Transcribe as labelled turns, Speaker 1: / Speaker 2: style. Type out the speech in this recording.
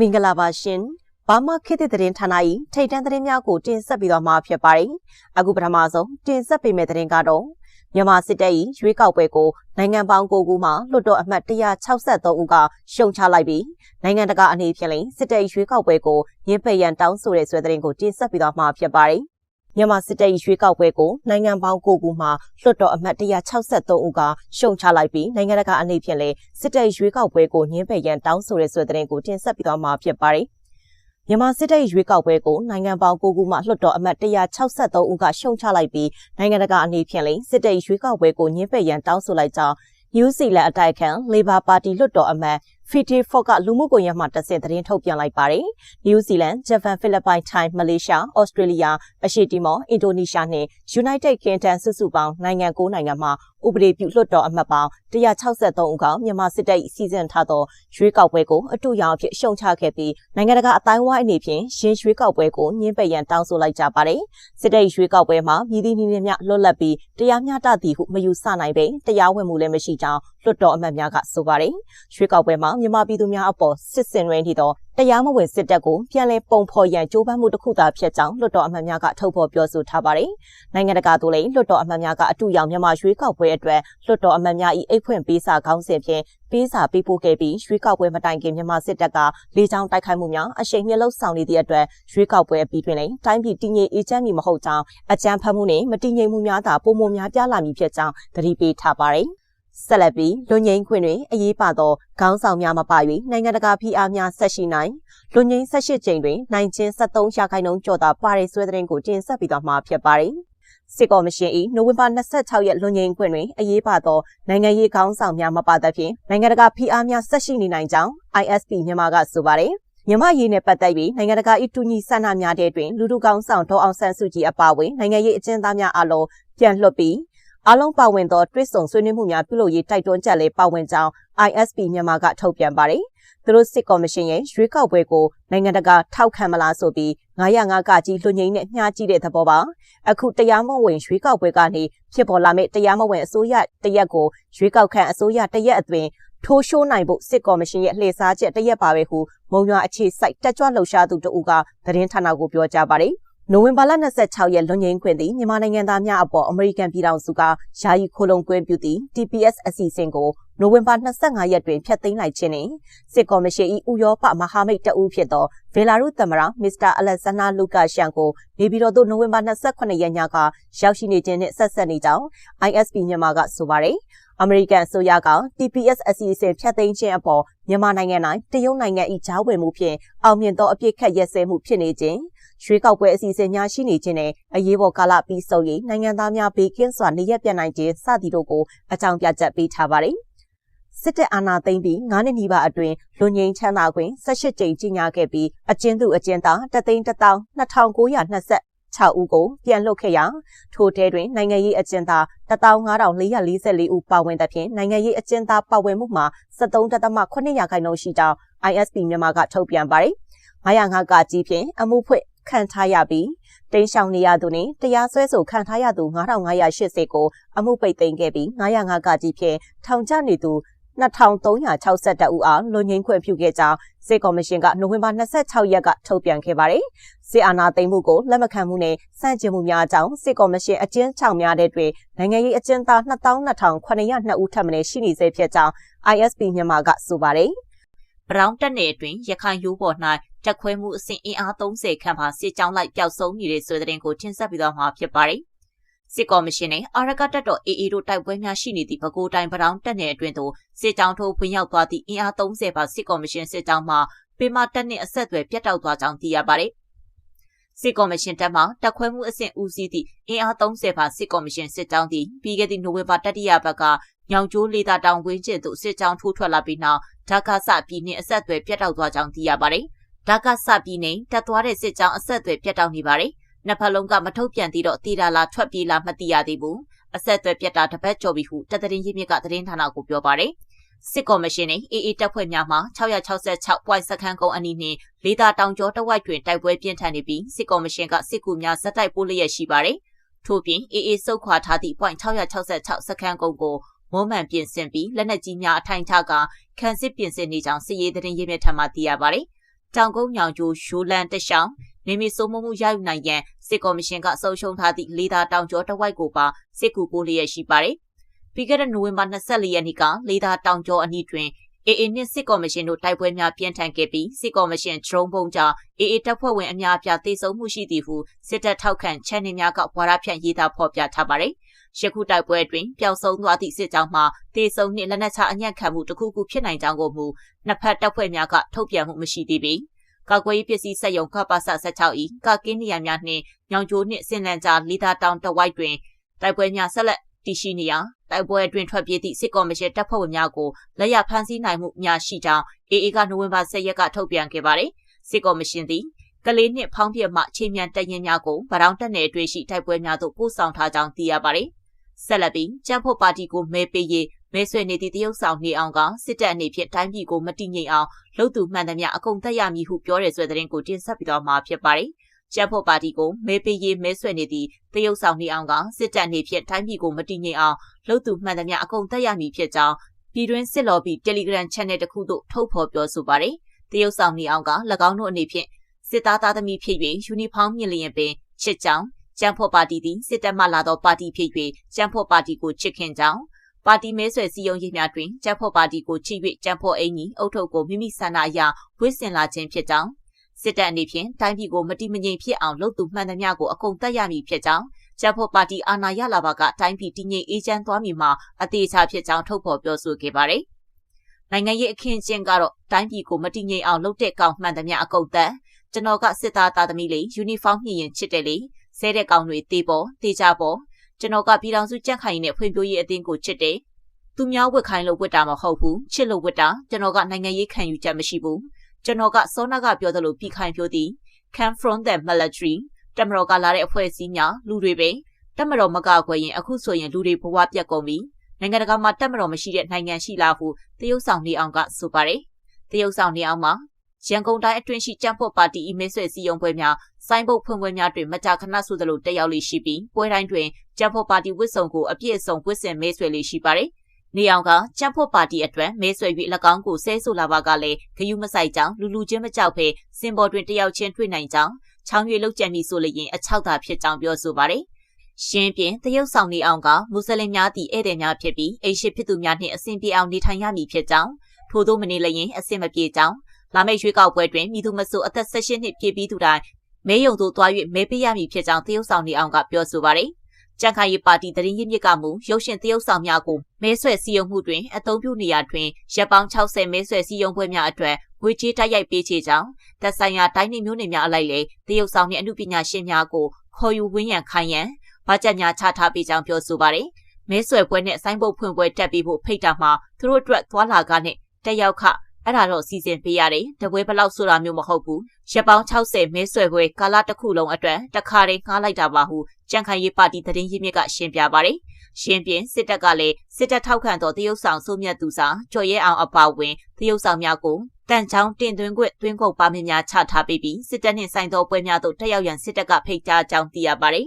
Speaker 1: မင်္ဂလာပါရှင်ဘာမခေတ်သစ်သတင်းဌာန၏ထိတ်တန့်သတင်းများကိုတင်ဆက်ပြီးတော့မှာဖြစ်ပါတယ်အခုပထမဆုံးတင်ဆက်ပေးမယ့်သတင်းကတော့မြန်မာစစ်တပ်၏ရွေးကောက်ပွဲကိုနိုင်ငံပေါင်း9ခုမှလွှတ်တော်အမတ်163ဦးကရှုံချလိုက်ပြီးနိုင်ငံတကာအနေဖြင့်လည်းစစ်တပ်ရွေးကောက်ပွဲကိုရင်းပယ်ရန်တောင်းဆိုတဲ့ဆွဲသတင်းကိုတင်ဆက်ပြီးတော့မှာဖြစ်ပါတယ် မြန်မာစစ်တပ်ရွေးကောက်ပွဲကိုနိုင်ငံပေါင်း9ခုမှလွှတ်တော်အမတ်163ဦးကရှုံချလိုက်ပြီးနိုင်ငံတကာအနေဖြင့်လည်းစစ်တပ်ရွေးကောက်ပွဲကိုညှင်းပယ်ရန်တောင်းဆိုတဲ့ဆွဲတဲ့ကိုတင်ဆက်ပြီးတော့မှာဖြစ်ပါတယ်။မြန်မာစစ်တပ်ရွေးကောက်ပွဲကိုနိုင်ငံပေါင်း9ခုမှလွှတ်တော်အမတ်163ဦးကရှုံချလိုက်ပြီးနိုင်ငံတကာအနေဖြင့်လည်းစစ်တပ်ရွေးကောက်ပွဲကိုညှင်းပယ်ရန်တောင်းဆိုလိုက်ကြောင်းနယူးဇီလန်အတိုက်ခံ Labor Party လွှတ်တော်အမတ် ဖီတီဖော့ကလူမှုကွန်ရက်မှာတဆင့်သတင်းထုတ်ပြန်လိုက်ပါတယ်။နယူးဇီလန်၊ဂျပန်၊ဖိလစ်ပိုင်၊ထိုင်း၊မလေးရှား၊ဩစတြေးလျ၊အရှေ့တီမော်၊အင်ဒိုနီးရှားနဲ့ United Kingdom စုစုပေါင်းနိုင်ငံ9နိုင်ငံမှာဥပဒေပြုလွှတ်တော်အမတ်ပေါင်း163ဦးကမြန်မာစစ်တပ်စီစဉ်ထားသောရွေးကောက်ပွဲကိုအတူရောင်အဖြစ်ရှုံချခဲ့ပြီးနိုင်ငံတကာအတိုင်းဝိုင်းအနေဖြင့်ရင်းရွေးကောက်ပွဲကိုညှင်းပယ်ရန်တောင်းဆိုလိုက်ကြပါတယ်။စစ်တပ်ရွေးကောက်ပွဲမှာမြည်သည့်နည်းများလွတ်လပ်ပြီးတရားမျှတသည်ဟုမယူဆနိုင်ပေတရားဝင်မှုလည်းမရှိကြောင်းလွှတ်တော်အမတ်များကဆိုပါတယ်။ရွေးကောက်ပွဲမှာမြန်မာပြည်သူများအပေါ်စစ်စင်ရင်းထီသောတရားမဝင်စစ်တပ်ကိုပြန်လည်ပုံဖော်ရန်ကြိုးပမ်းမှုတစ်ခုသာဖြစ်ကြောင်းလွှတ်တော်အမတ်များကထုတ်ဖော်ပြောဆိုထားပါတယ်။နိုင်ငံတကာသို့လည်းလွှတ်တော်အမတ်များကအတူရောက်မြန်မာရွေးကောက်ပွဲအတွက်လွှတ်တော်အမတ်များ၏အိတ်ဖွင့်ပေးစာခေါင်းစဉ်ဖြင့်ပေးစာပေးပို့ခဲ့ပြီးရွေးကောက်ပွဲမတိုင်ခင်မြန်မာစစ်တပ်ကလေကြောင်းတိုက်ခိုက်မှုများအရှိန်မြင့်လှုပ်ဆောင်နေသည့်အတွက်ရွေးကောက်ပွဲအပြီးတွင်လည်းတိုင်းပြည်တည်ငြိမ်အေးချမ်းမည်မဟုတ်ကြောင်းအကြံဖတ်မှုနှင့်မတည်ငြိမ်မှုများသာပုံမများပြားလာမည်ဖြစ်ကြောင်းသတိပေးထားပါတယ်။ ဆက်လက်ပြီးလူငိမ့်ခွင့်တွင်အရေးပါသောခေါင်းဆောင်များမပါ၍နိုင်ငံတကာဖိအားများဆက်ရှိနိုင်လူငိမ့်18ကြိမ်တွင်နိုင်ချင်း73ရာခိုင်နှုန်းကျော်သာပါရီဆွဲတဲ့ကိုတင်ဆက်ပြီးတော့မှာဖြစ်ပါတယ်စစ်ကော်မရှင်၏နိုဝင်ဘာ26ရက်လွန်ငင်းခွင့်တွင်အရေးပါသောနိုင်ငံရေးခေါင်းဆောင်များမပါသဖြင့်နိုင်ငံတကာဖိအားများဆက်ရှိနေနိုင်ကြောင်း ISP မြန်မာကဆိုပါတယ်မြန်မာရေးနဲ့ပတ်သက်ပြီးနိုင်ငံတကာ၏တူညီဆန္ဒများတဲ့တွင်လူထုကောင်းဆောင်ဒေါအောင်ဆန်းစုကြည်အပါအဝင်နိုင်ငံရေးအကျဉ်းသားများအလုံးပြန်လွှတ်ပြီး အားလုံးပါဝင်သောတွစ်ဆုံဆွေးနွေးမှုများပြုလုပ်ရေးတိုက်တွန်းချက်လေးပါဝင်ကြောင်း ISP မြန်မာကထုတ်ပြန်ပါတယ်။သူတို့စစ်ကော်မရှင်ရဲ့ရွေးကောက်ပွဲကိုနိုင်ငံတကာထောက်ခံမလားဆိုပြီး905ကကြီးလွှညင်းနဲ့မျှကြည့်တဲ့သဘောပါ။အခုတရားမဝင်ရွေးကောက်ပွဲကနေဖြစ်ပေါ်လာမယ့်တရားမဝင်အစိုးရတရက်ကိုရွေးကောက်ခံအစိုးရတရက်အတွင်းထိုးရှိုးနိုင်ဖို့စစ်ကော်မရှင်ရဲ့လှည့်စားချက်တရက်ပါပဲဟုမုံရွာအခြေစိုက်တက်ကြွလှုပ်ရှားသူတဦးကသတင်းဌာနကိုပြောကြားပါတယ်။ နိုဝင်ဘာလ26ရက်လွန်ငင်းခွင့်သည်မြန်မာနိုင်ငံသားများအပေါ်အမေရိကန်ပြည်ထောင်စုကယာယီခိုလုံကွင်းပြုသည့် TPS အစီအစဉ်ကိုနိုဝင်ဘာ25ရက်တွင်ဖျက်သိမ်းလိုက်ခြင်းနှင့်စစ်ကော်မရှင်၏ဥရောပမဟာမိတ်တအုပ်ဖြစ်သောဗေလာရုသမ္မတမစ္စတာအလက်ဇန္နာလူကာရှန်ကိုနေပြည်တော်သို့နိုဝင်ဘာ28ရက်ညကရောက်ရှိနေခြင်းနှင့်ဆက်ဆက်နေကြောင်း ISP မြန်မာကဆိုပါတယ်အမေရိကန်အစိုးရက TPS အစီအစဉ်ဖျက်သိမ်းခြင်းအပေါ်မြန်မာနိုင်ငံ၌တရုတ်နိုင်ငံ၏ဂျားဝင်မှုဖြင့်အောင်မြင်သောအပြစ်ခတ်ရက်စဲမှုဖြစ်နေခြင်း ရွေးကောက်ပွဲအစီအစဉ်များရှိနေခြင်းနဲ့အရေးပေါ်ကာလပြီးဆုံးရေးနိုင်ငံသားများဘေးကင်းစွာနေရက်ပြန်နိုင်ခြင်းစသည်တို့ကိုအကြောင်းပြချက်ပေးထားပါတယ်။စစ်တပ်အာဏာသိမ်းပြီး9နှစ်နီးပါးအတွင်းလူငင်းချမ်းသာခွင့်18ကြိမ်ကြီးညာခဲ့ပြီးအကျဉ်းသူအကျဉ်းသားတသိန်း2920 6ဦးကိုပြန်လွှတ်ခဲ့ရာထိုတဲတွင်နိုင်ငံရေးအကျဉ်းသား15444ဦးပါဝင်သဖြင့်နိုင်ငံရေးအကျဉ်းသားပါဝင်မှုမှာ73.8ရာခိုင်နှုန်းရှိကြောင်း ISP မြန်မာကထုတ်ပြန်ပါတယ်။905ကကြီးဖြင့်အမှုဖွင့် ခံထားရပြီးတိန်းရှောင်နေရသူနှင့်တရားစွဲဆိုခံထားရသူ9580ကိုအမှုပိတ်သိမ်းခဲ့ပြီး905ကကြီးဖြင့်ထောင်ချနေသူ2362ဦးအားလွန်ငင်းခွင့်ပြုခဲ့ကြောင်းစစ်ကော်မရှင်ကနိုဝင်ဘာ26ရက်ကထုတ်ပြန်ခဲ့ပါတယ်။စစ်အာဏာသိမ်းမှုကိုလက်မခံမှုနဲ့စန့်ကျင်မှုများကြောင့်စစ်ကော်မရှင်အကျဉ်းချောင်များတဲ့တွင်နိုင်ငံရေးအကျဉ်းသား22,902ဦးထပ်မံရှိနေစေဖြစ်ကြောင်း ISP မြန်မာကဆိုပါတယ်။
Speaker 2: ဘရောင်းတက်နယ်အတွင်းရခိုင်ရိုးပေါ်၌ တက်ခွဲမှုအဆင့်အင်အား30ခန့်ပါစစ်ကြောင်းလိုက်ပျောက်ဆုံးနေတဲ့ဆိုတဲ့တဲ့ကိုတင်ဆက်ပြီးတော့မှာဖြစ်ပါတယ်။စစ်ကော်မရှင်နဲ့အာရကတက်တော် AA တို့တိုက်ပွဲများရှိနေသည့်ပဲခူးတိုင်းဘရောင်းတက်နယ်အတွင်းသို့စစ်ကြောင်းထိုးဝင်ရောက်သွားသည့်အင်အား30ပါစစ်ကော်မရှင်စစ်ကြောင်းမှပေမတက်နှင့်အဆက်အသွယ်ပြတ်တောက်သွားကြောင်းသိရပါတယ်။စစ်ကော်မရှင်တပ်မှတက်ခွဲမှုအဆင့်ဦးစီးသည့်အင်အား30ပါစစ်ကော်မရှင်စစ်ကြောင်းသည်ပြီးခဲ့သည့်နိုဝင်ဘာတတိယပတ်ကညောင်ကျိုးလေသာတောင်ဝင်းကျင်သို့စစ်ကြောင်းထိုးထွက်လာပြီးနောက်ဓာကာစပြည်နှင့်အဆက်အသွယ်ပြတ်တောက်သွားကြောင်းသိရပါတယ်။ ဓာကာစပြည်နှင့်တက်သွားတဲ့စစ်ကြောင်းအဆက်အသွယ်ပြတ်တောက်နေပါတယ်။နှစ်ဖက်လုံးကမထုတ်ပြန်သေးတော့တီတာလာထွက်ပြေးလာမသိရသေးဘူး။အဆက်အသွယ်ပြတ်တာတစ်ပတ်ကျော်ပြီဟုတပ်သတင်းရင်းမြစ်ကသတင်းဌာနကိုပြောပါတယ်။စစ်ကော်မရှင်နဲ့အေအေတပ်ဖွဲ့များမှ666ပွိုင်စခန်းကုန်းအနီးနှင့်လေသာတောင်ကျော်တဝိုက်တွင်တိုက်ပွဲပြင်းထန်နေပြီးစစ်ကော်မရှင်ကစစ်ကူများဇက်တိုက်ပို့လျက်ရှိပါတယ်။ထို့ပြင်အေအေစုတ်ခွာထားသည့်ပွိုင်666စခန်းကုန်းကိုမုံမှန်ပြင်ဆင်ပြီးလက်နက်ကြီးများအထိုင်ချကခံစစ်ပြင်ဆင်နေကြောင်းစစ်ရေးသတင်းရင်းမြစ်ထံမှသိရပါတယ် တောင်ကုန်းညောင်ကျိုးရိုလန်တရှောင်းနေမီစိုးမိုးမှုရယူနိုင်ရန်စစ်ကော်မရှင်ကအဆုံးရှုံးထားသည့်လေးသာတောင်ကျော်တဝိုက်ကိုပါစစ်ကူပို့လျက်ရှိပါတယ်။ပြီးခဲ့တဲ့နိုဝင်ဘာ24ရက်နေ့ကလေးသာတောင်ကျော်အနီးတွင်အေအေနှင့်စစ်ကော်မရှင်တို့တိုက်ပွဲများပြင်းထန်ခဲ့ပြီးစစ်ကော်မရှင်ဒရုန်းပုံကြောင့်အေအေတပ်ဖွဲ့ဝင်အများအပြားသေဆုံးမှုရှိသည်ဟုစစ်တပ်ထောက်ခံချန်နယ်များကဝါဒဖြန့်ရေးသားဖော်ပြထားပါတယ်။ ယခုတိုက်ပွဲတွင်ပျောက်ဆုံးသွားသည့်စစ်ကြောင်းမှသေဆုံးနှင့်လက်နက်ချအညံ့ခံမှုတစ်ခုခုဖြစ်နိုင်ကြောင်းကိုမူနှစ်ဖက်တပ်ဖွဲ့များကထုတ်ပြန်မှုမရှိသေးပေ။ကာကွယ်ရေးပစ္စည်းစက်ရုံကပ္ပစ16ဤကာကင်းနေရများနှင့်ညောင်ကျိုးနှင့်စင်လန်ကြားလီသာတောင်တဝိုက်တွင်တိုက်ပွဲများဆက်လက်တည်ရှိနေရာတိုက်ပွဲအတွင်းထွက်ပြေးသည့်စစ်ကော်မရှင်တပ်ဖွဲ့ဝင်များကိုလက်ရဖမ်းဆီးနိုင်မှုများရှိကြောင်းအေအေကနိုဝင်ဘာ10ရက်ကထုတ်ပြန်ခဲ့ပါတယ်။စစ်ကော်မရှင်သည်ကလေးနှင့်ဖောင်းပြမှချိန်မြန်တရင်များကိုဗရောင်းတက်နယ်အတွင်းရှိတိုက်ပွဲများသို့ပို့ဆောင်ထားကြောင်းသိရပါတယ်။ ဆက်လက်ပြီးကျန်းဖို့ပါတီကိုမဲပေးရေးမဲဆွေနေသည့်တရုတ်ဆောင်နေအောင်ကစစ်တပ်အနေဖြင့်တိုင်းပြည်ကိုမတည်ငြိမ်အောင်လှုပ်သူမှန်သမျှအကုန်သက်ရမည်ဟုပြောရဲဆိုတဲ့သတင်းကိုတင်ဆက်ပြီးတော့မှာဖြစ်ပါတယ်။ကျပ်ဖို့ပါတီကိုမဲပေးရေးမဲဆွဲနေသည့်တရုတ်ဆောင်နေအောင်ကစစ်တပ်နေဖြင့်တိုင်းပြည်ကိုမတည်ငြိမ်အောင်လှုပ်သူမှန်သမျှအကုန်သက်ရမည်ဖြစ်ကြောင်းပြည်တွင်းစစ်လော်ဘီ Telegram Channel တစ်ခုသို့ထုတ်ဖော်ပြောဆိုပါတယ်။တရုတ်ဆောင်နေအောင်က၎င်းတို့အနေဖြင့်စစ်သားသားသမီးဖြစ်၍ယူနီဖောင်းမြင့်လျင်ပင်ချစ်ကြောင်း ကျန်းဖို့ပါတီသည်စစ်တပ်မှလာသောပါတီဖြစ်၍ကျန်းဖို့ပါတီကိုချစ်ခင်ကြောင်းပါတီမဲဆွယ်စည်းရုံးရေးများတွင်ကျန်းဖို့ပါတီကိုချစ်၍ကျန်းဖို့အင်ကြီးအုပ်ထုပ်ကိုမိမိဆန္ဒအရဝစ်ဆင်လာခြင်းဖြစ်ကြောင်းစစ်တပ်အနေဖြင့်တိုင်းပြည်ကိုမတိမငြိမ်ဖြစ်အောင်လုပ်သူမှန်သမျှကိုအကုန်တတ်ရမည်ဖြစ်ကြောင်းကျပ်ဖို့ပါတီအာဏာရလာပါကတိုင်းပြည်တည်ငြိမ်အေးချမ်းသွားမည်မှာအသေးချာဖြစ်ကြောင်းထုတ်ဖော်ပြောဆိုခဲ့ပါတယ်။နိုင်ငံရေးအခင်းကျင်းကတော့တိုင်းပြည်ကိုမတည်ငြိမ်အောင်လုပ်တဲ့ကောင်မှန်သမျှအကုန်တတ်ကျွန်တော်ကစစ်သားသားသမီးလေးယူနီဖောင်းမြင်ရင်ချစ်တယ်လေ ဆဲတဲ့ကောင်တွေတေးပေါ်တေးကြပေါ်ကျွန်တော်ကပြည်တော်စုကြက်ခိုင်နဲ့ဖွံ့ဖြိုးရေးအသင်းကိုချစ်တယ်သူများဝတ်ခိုင်းလို့ဝတ်တာမဟုတ်ဘူးချစ်လို့ဝတ်တာကျွန်တော်ကနိုင်ငံရေးခံယူချက်မရှိဘူးကျွန်တော်ကစောနာကပြောသလိုပြီးခိုင်ပြောသည် come from the military တမတော်ကလာတဲ့အဖွဲ့အစည်းများလူတွေပဲတမတော်မကကွယ်ရင်အခုဆိုရင်လူတွေဘဝပြတ်ကုန်ပြီနိုင်ငံတကာမှာတမတော်မရှိတဲ့နိုင်ငံရှိလားဟုတရုတ်ဆောင်နေအောင်ကဆိုပါတယ်တရုတ်ဆောင်နေအောင်မှာ ရန်ကုန်တိုင်းအတွင်းရှိကြံ့ဖို့ပါတီအီမေးဆွဲစည်းရုံးပွဲများစိုင်းဘုတ်ဖွင့်ပွဲများတွင်မကြာခဏဆိုသလိုတက်ရောက်လေရှိပြီးပွဲတိုင်းတွင်ကြံ့ဖို့ပါတီဝစ်စုံကိုအပြည့်အစုံဝစ်စင်မဲဆွဲလေရှိပါတယ်နေအောင်ကကြံ့ဖို့ပါတီအတွက်မဲဆွယ်၍၎င်းကိုဆဲဆိုလာပါကလည်းဂယုမဆိုင်ကြောင်းလူလူချင်းမကြောက်ဖဲစင်ပေါ်တွင်တယောက်ချင်းတွေ့နိုင်ကြောင်းချောင်းရွေလောက်ကြံမိဆိုလျင်အချောက်သာဖြစ်ကြောင်းပြောဆိုပါတယ်။ရှင်းပြင်တရုတ်ဆောင်နေအောင်ကမွတ်စလင်များသည့်ဧည့်သည်များဖြစ်ပြီးအိရှိဖြစ်သူများနှင့်အဆင်ပြေအောင်နေထိုင်ရမည်ဖြစ်ကြောင်းထို့သောမနေလျင်အဆင်မပြေကြောင်း လာမယ့်ရွေးကောက်ပွဲတွင်မိသူမဆိုအသက်16နှစ်ပြည့်ပြီးသူတိုင်းမဲယုံသို့သွား၍မဲပေးရမည်ဖြစ်ကြောင်းတရုတ်ဆောင်နေအောင်ကပြောဆိုပါတယ်။ကြံ့ခိုင်ရေးပါတီတရင်ရင်းမြစ်ကမူရုပ်ရှင်တရုတ်ဆောင်များကိုမဲဆွဲစည်းရုံးမှုတွင်အသုံးပြုနေရာတွင်ရပ်ပေါင်း60မဲဆွဲစည်းရုံးပွဲများအတွက်ငွေကြေးတိုက်ရိုက်ပေးချေကြောင်းသက်ဆိုင်ရာတိုင်းနေမျိုးနယ်များအလိုက်လေတရုတ်ဆောင်နှင့်အမှုပညာရှင်များကိုခေါ်ယူဝင်းရံခိုင်းရန်ဘာကြညာချထားပေးကြောင်းပြောဆိုပါတယ်မဲဆွဲပွဲနဲ့ဆိုင်းဘုတ်ဖွင့်ပွဲတက်ပြီးဖို့ဖိတ်တာမှာသူတို့အတွက်သွာလာကားနဲ့တက်ရောက်ခ အဲ့ဒါတော့စီစဉ်ပေးရတယ်တပွဲဘလောက်ဆိုတာမျိုးမဟုတ်ဘူးရက်ပေါင်း60မဲဆွဲပွဲကာလတစ်ခုလုံးအတွက်တခါတည်းငှားလိုက်တာပါဟုကြံ့ခိုင်ရေးပါတီသတင်းရင်းမြစ်ကရှင်းပြပါတယ်ရှင်းပြစစ်တပ်ကလည်းစစ်တပ်ထောက်ခံတော်တရုတ်ဆောင်စိုးမြတ်သူစာကျော်ရဲအောင်အပါဝင်တရုတ်ဆောင်များကိုတန်ချောင်းတင်သွင်းခွင့်တွင်းကုန်ပါမင်းများချထားပြီးစစ်တပ်နှင့်ဆိုင်သောပွဲများသို့တက်ရောက်ရန်စစ်တပ်ကဖိတ်ကြားကြောင်းသိရပါတယ်